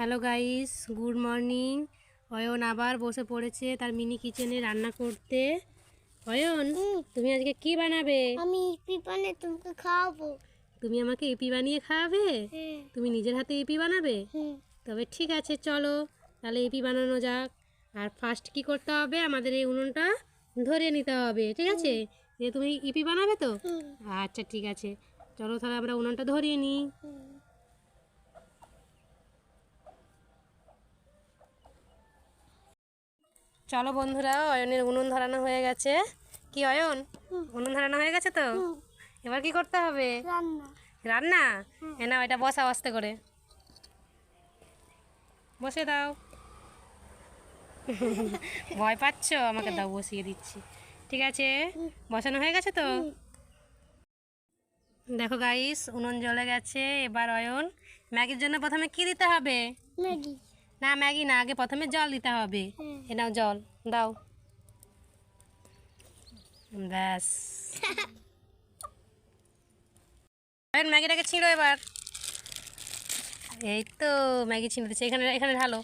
Hello guys good morning Ayan আবার বসে পড়েছে তার মিনি কিচেনে রান্না করতে। অয়ন তুমি আজকে কি বানাবে? আমি পিপানে তোমাকে খাওয়াবো। তুমি আমাকে এপি বানিয়ে খাওয়াবে? হ্যাঁ। তুমি নিজের হাতে ইপি বানাবে? তবে ঠিক আছে চলো। তাহলে এপি বানানো যাক। আর ফার্স্ট কি করতে হবে? আমাদের এই উনুনটা ধরিয়ে নিতে হবে ঠিক আছে? যে তুমি ইপি বানাবে তো? আচ্ছা ঠিক আছে। চলো তাহলে আমরা উনুনটা ধরিয়ে নিই। চলো বন্ধুরা অয়নের উনুন ধরানো হয়ে গেছে। কি অয়ন? উনুন ধরানো হয়ে গেছে তো? এবার কি করতে হবে? রান্না। এ এটা বসাও আস্তে করে। বসে দাও। ভয় পাচ্ছ? আমাকে দাও বসিয়ে দিচ্ছি। ঠিক আছে? বসানো হয়ে গেছে তো? দেখো গাইস উনুন জ্বলে গেছে। এবার অয়ন ম্যাগির জন্য প্রথমে কি দিতে হবে? ম্যাগি। না ম্যাগি না আগে প্রথমে জল দিতে হবে। এ নাও জল দাও। ব্যাস। ম্যাগিটাকে ছিঁড়ো এবার। এই তো ম্যাগি ছিঁড়ে দিচ্ছে এখানে এখানে ঢালো।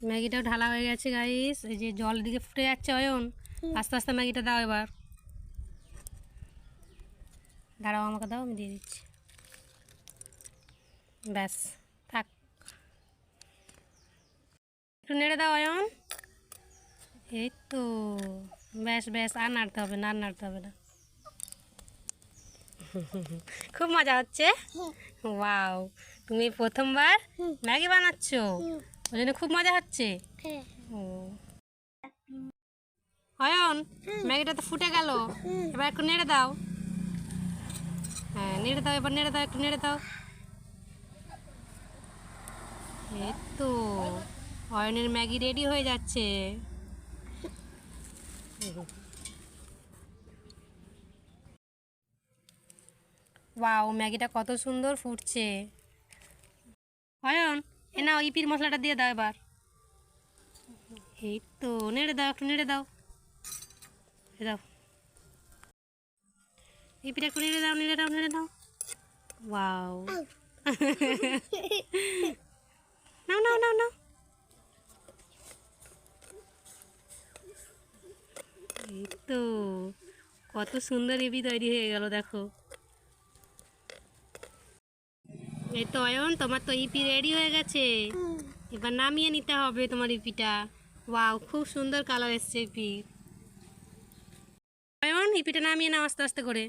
ম্যাগিটাও ঢালা হয়ে গেছে গাইস এই যে জল দিকে ফুটে যাচ্ছে অয়ন। আস্তে আস্তে ম্যাগিটা দাও এবার। দাঁড়াও, আমাকে দাও, আমি দিয়ে দিচ্ছি। ব্যাস, থাক। একটু নেড়ে দাও, অয়ন। এই তো, ব্যাস ব্যাস, আর নাড়তে হবে না, আর নাড়তে হবে না। খুব মজা হচ্ছে? ওয়াও, তুমি প্রথমবার ম্যাগি বানাচ্ছো? ওই জন্য খুব মজা হচ্ছে? ও। অয়ন, ম্যাগিটা তো ফুটে গেল। এবার একটু নেড়ে দাও। হ্যাঁ নেড়ে দাও এবার, নেড়ে দাও একটু, নেড়ে দাও। এই তো, অয়নের ম্যাগি রেডি হয়ে যাচ্ছে। ওয়াও, ম্যাগিটা কত সুন্দর ফুটছে। অয়ন, এ নাও ইপির মশলাটা দিয়ে দাও এবার। এই তো, নেড়ে দাও, একটু নেড়ে দাও। এ একটু নেড়ে দাও নেড়ে দাও নেড়ে দাও। ওয়াও নাও নাও নাও নাও। এই তো, কত সুন্দর ইপি তৈরি হয়ে গেল, দেখো। এই তো, অয়ন, তোমার তো ইপি রেডি হয়ে গেছে। এবার নামিয়ে নিতে হবে তোমার ইপিটা ওয়াও খুব সুন্দর কালার এসছে ইপির অয়ন ইপিটা নামিয়ে নাও আস্তে আস্তে করে।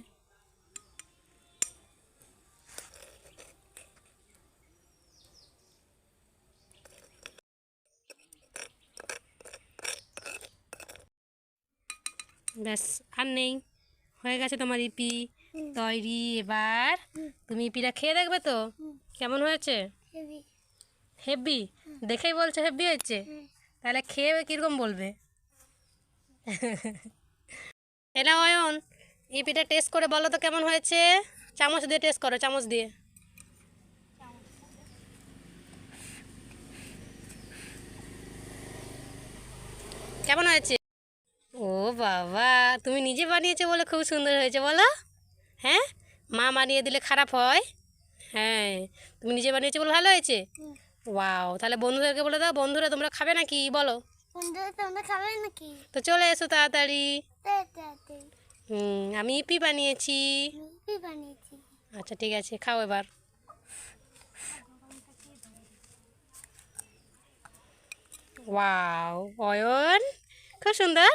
ব্যাস আর নেই। হয়ে গেছে তোমার ইপি তৈরি এবার তুমি ইপিটা খেয়ে দেখবে তো? কেমন হয়েছে? হেভি দেখেই বলছে হেভি হয়েছে? হ্যাঁ তাহলে খেয়ে কীরকম বলবে? এটা অয়ন ইপিটা টেস্ট করে বলো তো কেমন হয়েছে? চামচ দিয়ে টেস্ট করো চামচ দিয়ে। কেমন হয়েছে? বাবা তুমি নিজে বানিয়েছো বলে খুব সুন্দর হয়েছে বলো। হ্যাঁ? মা বানিয়ে দিলে খারাপ হয়? হ্যাঁ তুমি নিজে বানিয়েছো বলে ভালো হয়েছে? ওয়াও তাহলে বন্ধুদেরকে বলে দাও বন্ধুরা তোমরা খাবে নাকি বলো। তো চলে এসো তাড়াতাড়ি। হুম আমি ইপি বানিয়েছি। আচ্ছা ঠিক আছে খাও এবার। ওয়াও অয়ন খুব সুন্দর।